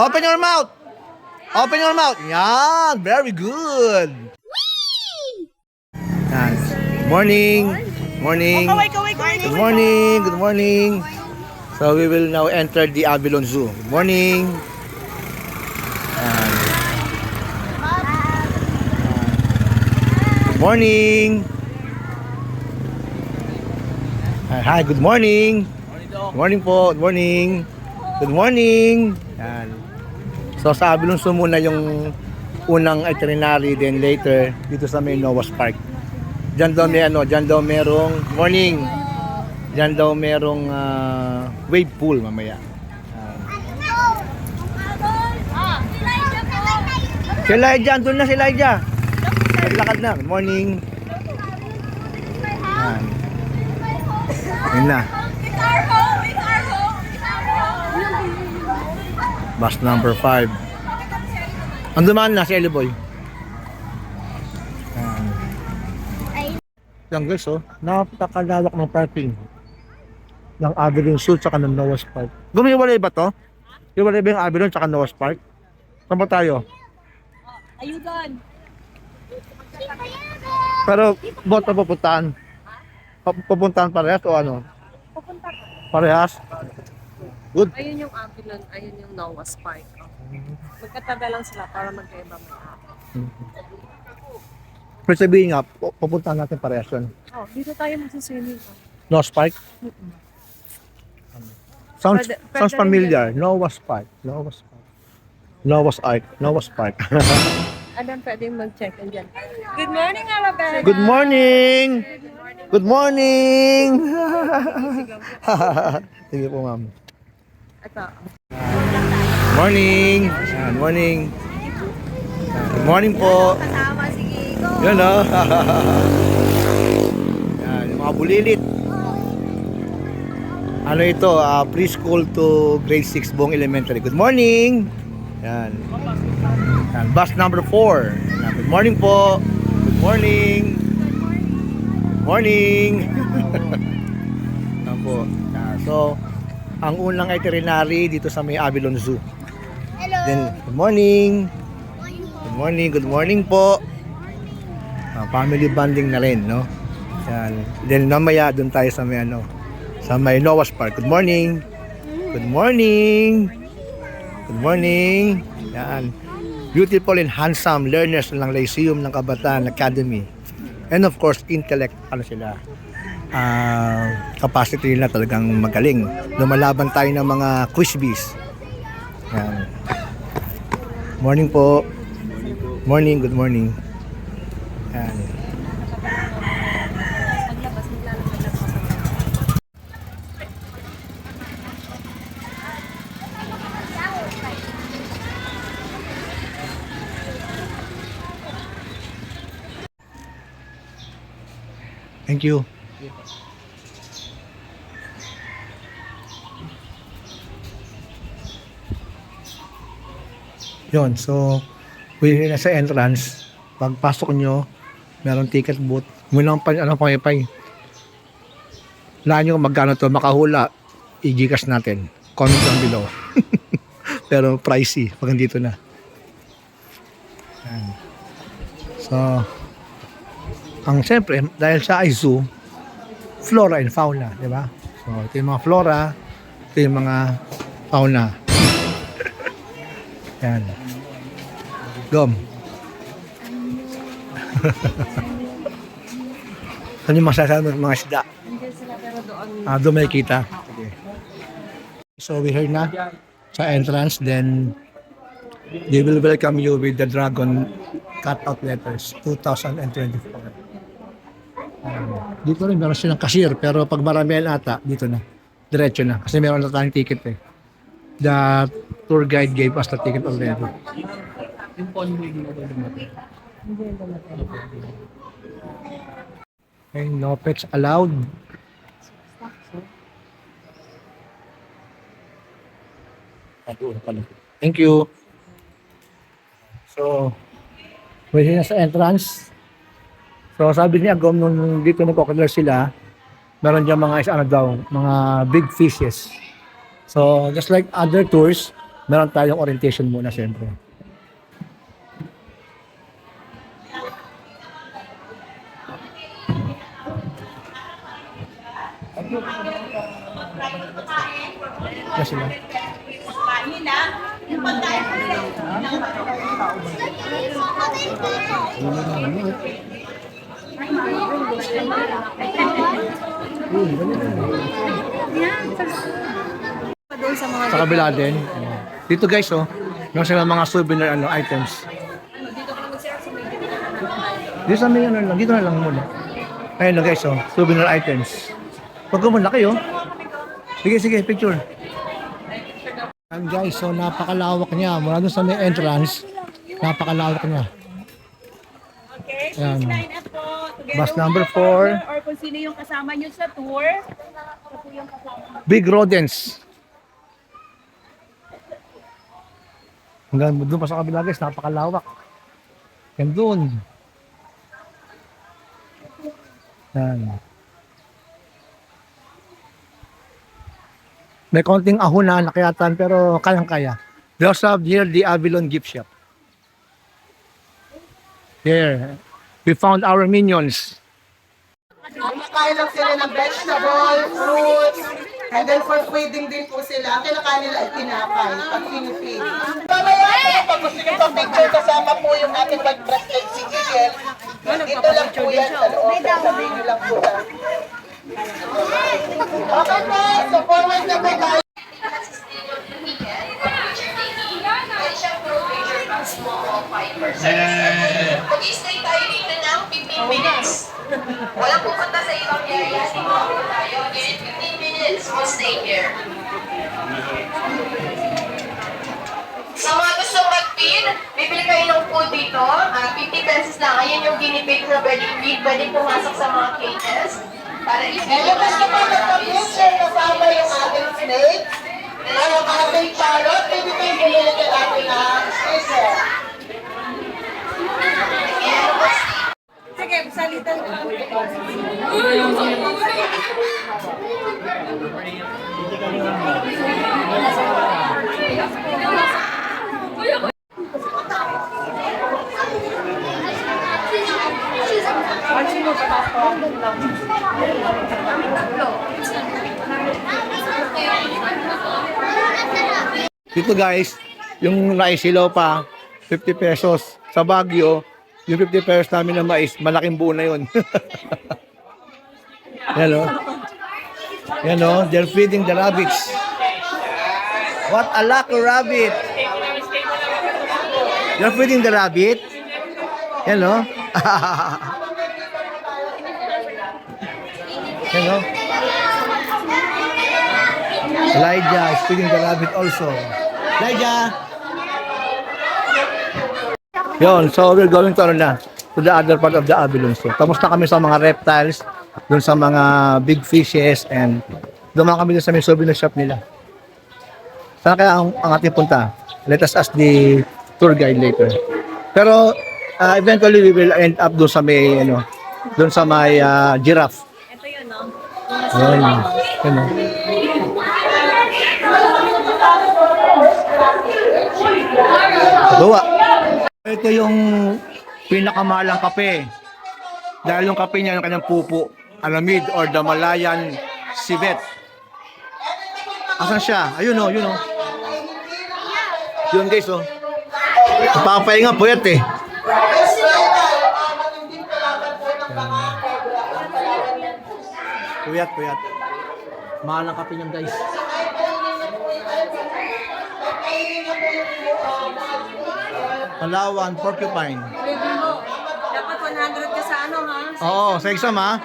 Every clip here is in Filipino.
Open your mouth. Open your mouth. Yan. Very good. Yan. Morning. Morning. Kaway. Good morning. Good morning. So we will now enter the Avalon Zoo. Good morning. Yan. Good morning. Hi, hi, good morning. Good morning po. Good morning. Good morning. Yan. So sa Avalon Zoo muna yung unang itinerary then later dito sa may Noah's Park. Diyan daw may ano, diyan daw merong morning. Diyan daw merong ah, wave pool mamaya. Si Elijah, andun na si Elijah. Naglakad na. Morning. Yan. Na. Bus number 5. Ang dumaan na si Ellie Boy. Yan. Guys, oh. Napakalawak ng parking. Ng Avalon Zoo tsaka ng Noah's Park. Gumiwalay ba to? Iwalay ba yung Avalon tsaka Noah's Park? Saan ba tayo? Ayudan. Pero, bot na pupuntahan? Pa- Pupuntahan parehas o ano? Pupunta. Parehas? Good. Ayun yung ambulance, ayun yung Noah's Park. Magkatabi lang sila para magkaiba may ako. Pero sabihin nga, pu- pupuntahan natin parehas yun. Oh, dito tayo magsiswimming. Oh. Noah's Park? Sounds, Pwede- pwede sounds rin familiar. Noah's Park. Noah's Park. Noah's Ark. Noah's Park. Anong pwede mag-check-in dyan? Good morning, Arabella! Good morning! Good morning! Sige po, ma'am. Ito. Morning! Yan, morning. Good morning po. Kasama. Yan o. Yan, yung mga bulilit. Ano ito? ah, preschool to grade 6 buong elementary. Good morning! Yan. Yan, bus number 4. Yan, good morning po. Good morning. Morning. Yan po. Yan, so, ang unang itinerary dito sa may Avalon Zoo. Then, good morning. Good morning, good morning po. Ah, family bonding na rin, no? Yan. Then mamaya doon tayo sa may ano, sa may Noah's Park. Good morning. Good morning. Good morning. Yan. Beautiful and handsome learners ng Lyceum ng Kabataan Academy. And of course, intellect, ano sila, ah, capacity nila talagang magaling. Lumalaban tayo ng mga quiz bees. Yan. Morning po. Morning, good morning. Yan. Thank you. Yon, so na sa entrance. Pagpasok nyo, meron ticket booth. Muna pa ano pangipay. Laan nyo magkano to, makahula, i-gcash natin. Comment down below. Pero pricey pag nandito na. So, ang siyempre, dahil sa zoo, flora and fauna, di ba? So, ito yung mga flora, ito yung mga fauna. Yan. Gom. ano yung masasabi ng mga isda? Ah, doon may kita. Sige. So, we heard na sa entrance, then they will welcome you with the dragon cutout letters 2024. Um, dito rin meron silang cashier pero pag maramihan ata dito na diretso na kasi meron na tayong ticket eh the tour guide gave us the ticket already okay, no pets allowed Thank you. So, pwede na sa entrance. So, sabi niya, Agom, nung dito nagkokadlar sila, meron dyan mga, ano daw, mga big fishes. So, just like other tours, meron tayong orientation muna siyempre. Na sila. Doon sa mga Sa kabila din. Dito guys, oh. Meron silang mga souvenir ano, items. dito ka naman sir sa may Dito sa may ano lang, dito na lang muna. Ayun na guys, oh. Souvenir items. Pag muna kayo. Sige, sige, picture. Ayan guys, so napakalawak niya. Mula doon sa may entrance, napakalawak niya. Okay, Ayan. please line up po. Together Bus with number your four. Or kung sino yung kasama nyo sa tour. Ito po yung kasama. Big rodents. Hanggang doon pa sa kabila guys, napakalawak. Yan doon. Yan. May konting ahon na nakayatan pero kayang-kaya. Also have here the Avalon gift shop. Here, we found our minions. Kumakain lang sila ng vegetable, fruits, and then for feeding din po sila. Ang kinakain nila ay tinapay, pag pinipig. Mamaya, pag gusto nyo pang picture kasama po yung ating mag-bracelet si Gigel, dito lang po yan sa loob. Sabihin nyo lang po na. Okay po, so forward na po tayo. Mag-stay tayo dito ng 15 minutes. Walang pupunta sa ibang area. Dito tayo. Again, 15 minutes. We'll stay here. Sa mga gusto mag-feed, bibili kayo ng food dito. Ah, 50 pesos lang. Ayan yung guinea pig na pwedeng feed. Pwedeng pumasok sa mga cages. Para yung gusto po magpa-picture kasama yung ating snake, ay yung ating parrot, pwede kayo bumili kay ating uh, scissor. Sige, salitan ko. Dito guys, yung naisilaw pa, 50 pesos. Sa Baguio, yung 50 pesos namin na mais, malaking buo na yun. Yan o. Yan o, they're feeding the rabbits. What a lucky rabbit! You're feeding the rabbit? Yan o. Yan o. Elijah is feeding the rabbit also. Elijah! Yon, so we're going to ano na, to the other part of the Avalon. So, tapos na kami sa mga reptiles, dun sa mga big fishes, and dumaan kami dun sa may souvenir shop nila. Saan kaya ang, ang ating punta? Let us ask the tour guide later. Pero, uh, eventually we will end up dun sa may, ano, dun sa may uh, giraffe. Ito yun, no? Ayun. Ayun. Bawa. Ito yung pinakamahalang kape. Dahil yung kape niya yung kanyang pupo, alamid or the Malayan civet. Asan siya? Ayun oh, yun oh. Yun guys oh. Papahinga po yan eh. Puyat, puyat. Mahal ang kape niyan guys. Palawan, porcupine. Dapat 100 ka sa ano, ha? Oo, sa exam ha.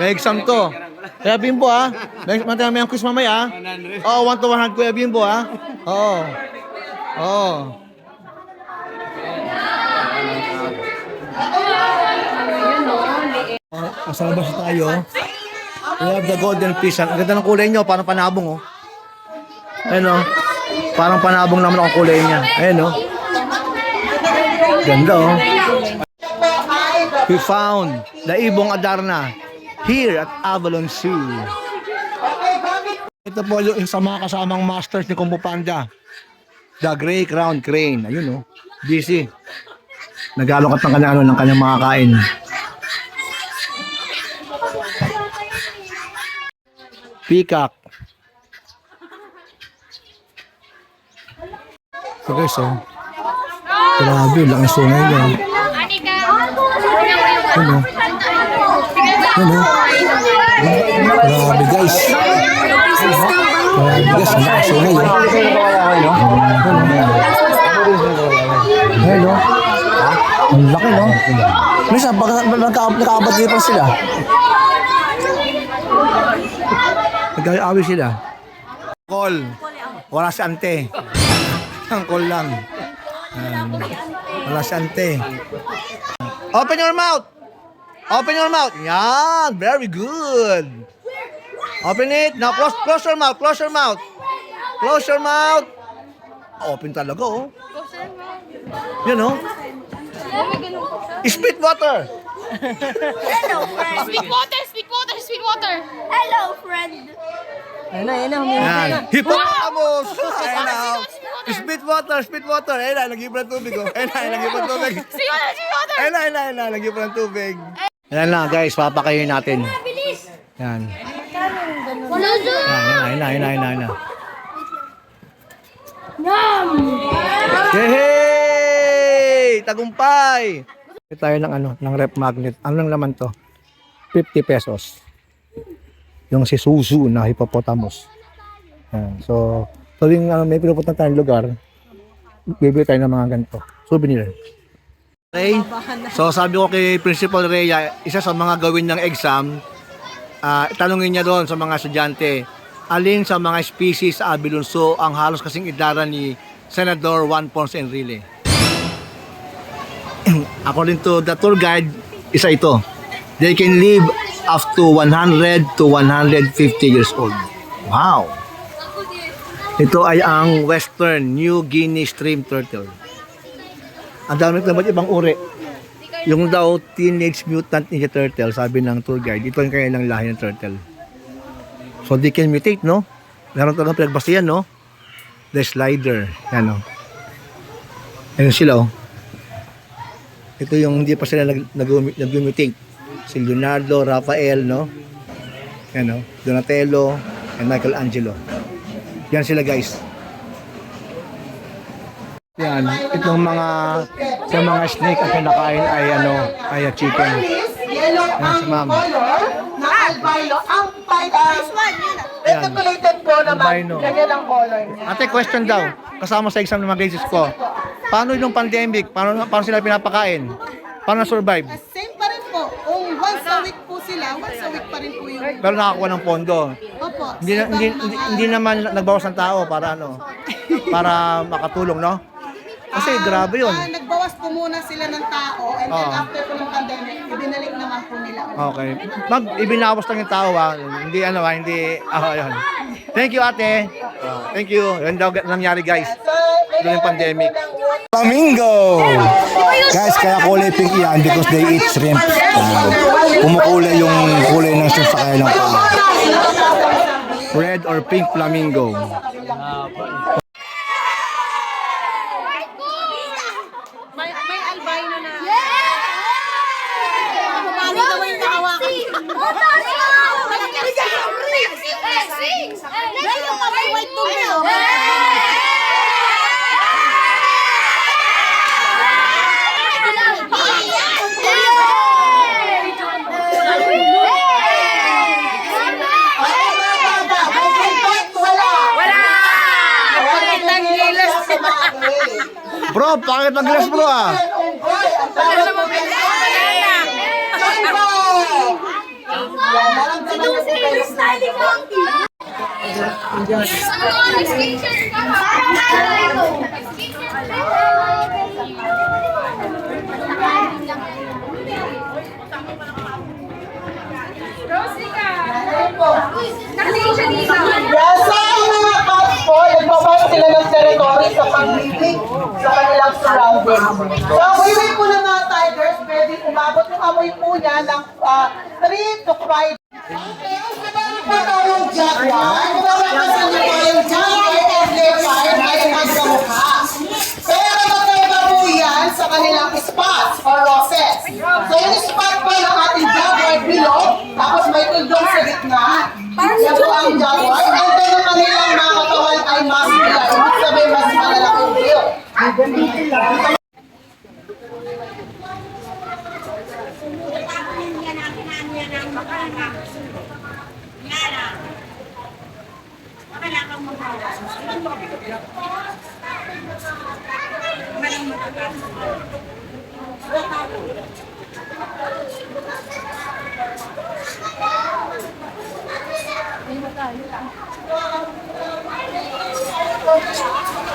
May exam to. Kaya Bimbo ha. May matama may ang quiz mamaya ha. Oo, 1 to 100 Kuya Bimbo ha. Oo. Oo. Oh, nasa labas na tayo. We have the golden fish. Ang ganda ng kulay nyo, parang panabong oh. Ayun oh. Parang panabong naman ang kulay niya. Ayun oh. Ganda oh. We found the Ibong Adarna here at Avalon Zoo. Ito po yung sa mga kasamang masters ni Kumbo Panda. The Gray Crown Crane. Ayun oh. Busy. Nag-alokat ng kanyang, ano, ng kanyang mga kain. Peacock. So guys, oh. Grabe, laki sungay niya. Ano? Ano? Grabe guys. Grabe guys, ang laki sungay. oh. Ayun, oh. Ang laki, no? Minsan, pag nagka- nagkaabot dito pa sila. Nagkaawi sila. Call. Wala si ante. Ang call lang. Ayan. Wala si ante. Open your mouth. Open your mouth. Yan. Very good. Open it. Now close, close your mouth. Close your mouth. Close your mouth. Open talaga, oh. Yun, oh. Spit water. Speak water, speak water, speak water. Hello, friend. Yan. Hippopotamus. Ayun na. oh. Spit water, spit water. Ayun na, lagi pa ng tubig. Oh. Ayun na, lagi pa ng tubig. Speak water, speak water. Ayun na, ayun na, ayun na, lagi pa ng tubig. Ayan na, guys, papakayin natin. Yan. Luzu. Yan, ayun na, ayun na, ayun na, ayun na. Yehey! Tagumpay! Ito tayo ng ano, ng rep magnet. Ano lang naman to? 50 pesos. Yung si Suzu na hippopotamus. Yan. So, tuwing uh, may pinupunta tayong lugar, bibili tayo ng mga ganito. Souvenir. Okay. So, sabi ko kay Principal Rhea, isa sa mga gawin ng exam, ah tanungin niya doon sa mga estudyante, alin sa mga species sa Abilunso ang halos kasing idara ni Senador Juan Ponce Enrile. According to the tour guide, isa ito. They can live up to 100 to 150 years old. Wow! Ito ay ang Western New Guinea Stream Turtle. Ang dami naman ibang uri. Yung daw Teenage Mutant Ninja Turtle, sabi ng tour guide, ito yung kailang lahi ng turtle. So they can mutate, no? Meron talagang pinagbasihan, no? The slider. Yan, no? Ayun sila, oh. Ito yung hindi pa sila nag, nag, nag-mutate. Si Leonardo, Rafael, no? Yan, no? Donatello, and Michelangelo. Yan sila, guys. Yan, itong mga sa mga snake ang kinakain ay ano, ay uh, chicken. Yellow ang color na albino. Ang reticulated po naman. Ganyan ang color niya. Ate, question daw. Kasama sa exam ng mga grades ko. Paano yung pandemic? Paano, paano sila pinapakain? Paano na-survive? Same pa rin po. Kung once a week po sila, once a week pa rin po yung... Pero nakakuha ng pondo. Opo. Hindi, na- hindi, hindi, hindi naman nagbawas ng tao para ano, para makatulong, no? Kasi grabe yun. Ah, nagbawas po muna sila ng tao and then Oo. after po ng pandemic, ibinalik naman po nila. ulit. Okay. Mag, ibinawas lang yung tao ha. Hindi ano ha, hindi, ah, yun. Thank you ate. Ah, thank you. Yan daw nangyari guys. So, yung pandemic. Flamingo! Guys, kaya kulay pink yan because they eat shrimp. Uh, kumukulay yung kulay ng shrimp sa kanilang paa. Red or pink flamingo. May, may albino na. Wala! Wala! Wala! gilas sa bagay. Bro, pakit ng glass bro ah. Ang tawag po pag-living sa kanilang surroundings. So, way-way po ng mga tigers, pwede umabot yung amoy po niya ng ah, uh, 3 to 5. Okay, meron po tayong jaguar. Mababakasan niyo po yung jaguar and leopard ay magkamukha. Pero magkaiba po yan sa kanilang spots or roses. So, yung spot pa ng ating jaguar below, tapos may tuldong sa gitna. Yan po ang jaguar. And then kanilang mga katawan ay muscular mas malalaki kayo. Thank you.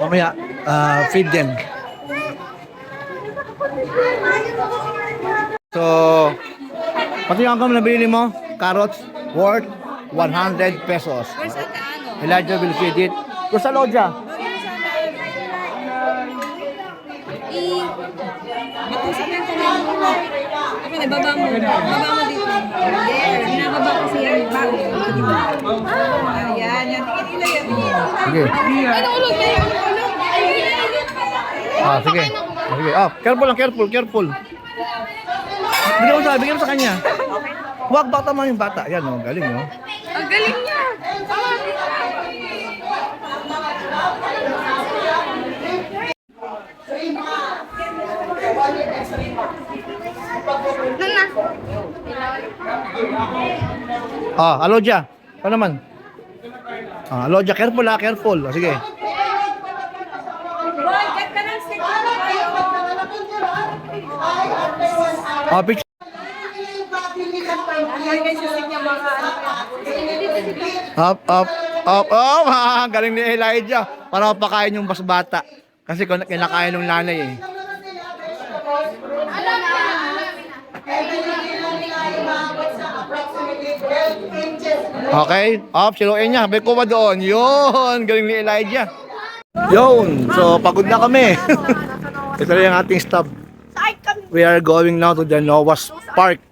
Mamaya, ah, feed them. So, pati yung angkam na binili mo, carrots, worth 100 pesos. Elijah will feed it. Kung sa lodya, Batusan yung kamay mo. Ako na, baba sige. Ah, sige. Ah, sige. Ah, careful lang, careful, careful. Bigyan mo sa, bigyan mo sa kanya. Huwag bata mo yung bata. Yan, oh, galing, oh. Ang galing niya. Ah, Alodja. Ano naman? Ah, Alodja, careful ah, careful. Ah, sige. Boy, get ka ng stick. Ah, picture. Up, up, up, up. Ah, galing ni Elijah. Para mapakain yung basbata. Kasi kinakain ng nanay eh. Okay, up, siluin niya. May kuha doon. Yun, galing ni Elijah. Yun, so pagod na kami. Ito na yung ating stop. We are going now to the Noah's Park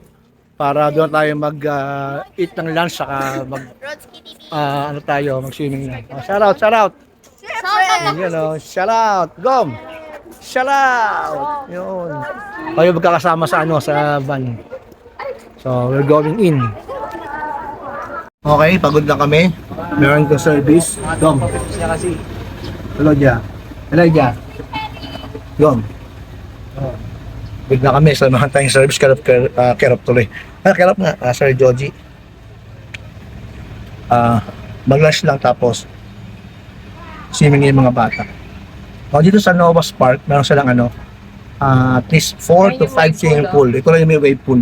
para doon tayo mag-eat ng lunch saka mag ah, ano tayo, mag-swimming na. Oh, shout out, shout out. Yun, oh, shout out. Gom. Shout out. Yun. Tayo magkakasama sa ano, sa van. So, we're going in. Okay, pagod na kami. Meron ko service. Gom. Siya kasi. Elijah. Elijah. Gom. Oh. Bigla kami sa mga tayong service kerap kerap, uh, kerap tuloy. Ah, kerap nga, ah, Sir Joji. Ah, mag-lunch lang tapos swimming yung mga bata. O dito sa Novas Park, meron silang ano, ah, at least 4 to 5 swimming pool. Ito lang yung may wave pool.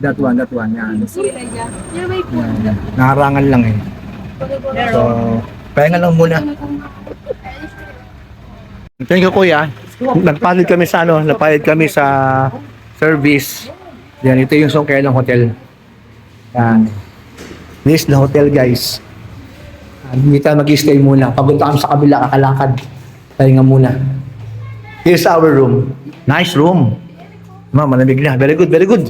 That one, that one. Yan. Yan. Nakarangan lang eh. So, pahinga lang muna. Thank you kuya. Nagpalit kami sa ano, nagpalit kami sa service. Yan, ito yung Songkelang Hotel. Yan. This is the hotel guys. Hindi tayo mag-stay muna. Papunta kami sa kabila, kakalakad. Tayo nga muna. Here's our room. Nice room. Ma, malamig na. Very good, very good.